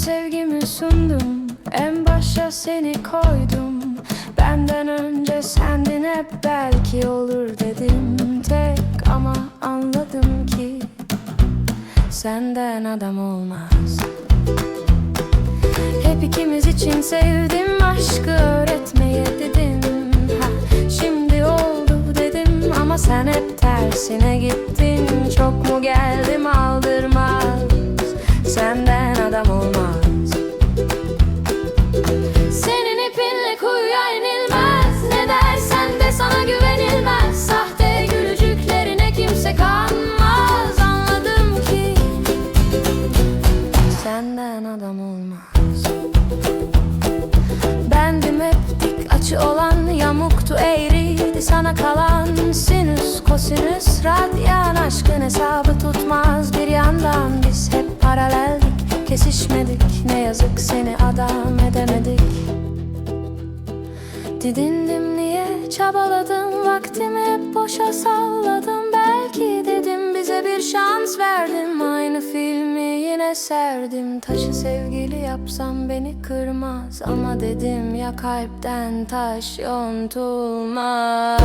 sevgimi sundum. En başa seni koydum. Benden önce sendin hep belki olur dedim. Tek ama anladım ki Senden adam olmaz. Hep ikimiz için sevdim aşkı öğret adam olmaz. Senin ipinle kuyuya inilmez. Ne dersen de sana güvenilmez. Sahte gülücüklerine kimse kanmaz. Anladım ki senden adam olmaz. Bendim hep dik açı olan Yamuktu eğriydi. Sana kalan Sinüs kosinüs radyan kesişmedik. Ne yazık seni adam edemedik. Didindim niye çabaladım Vaktimi hep boşa salladım Belki dedim bize bir şans verdim Aynı filmi yine serdim. Taşı sevgili yapsam beni kırmaz. Ama dedim ya kalpten taş yontulmaz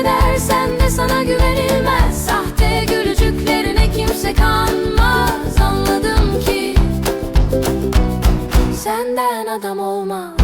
inilmez Ne dersen de sana güvenilmez. Sahte gülücüklerine kimse kanmaz. Anladım ki Senden adam olmaz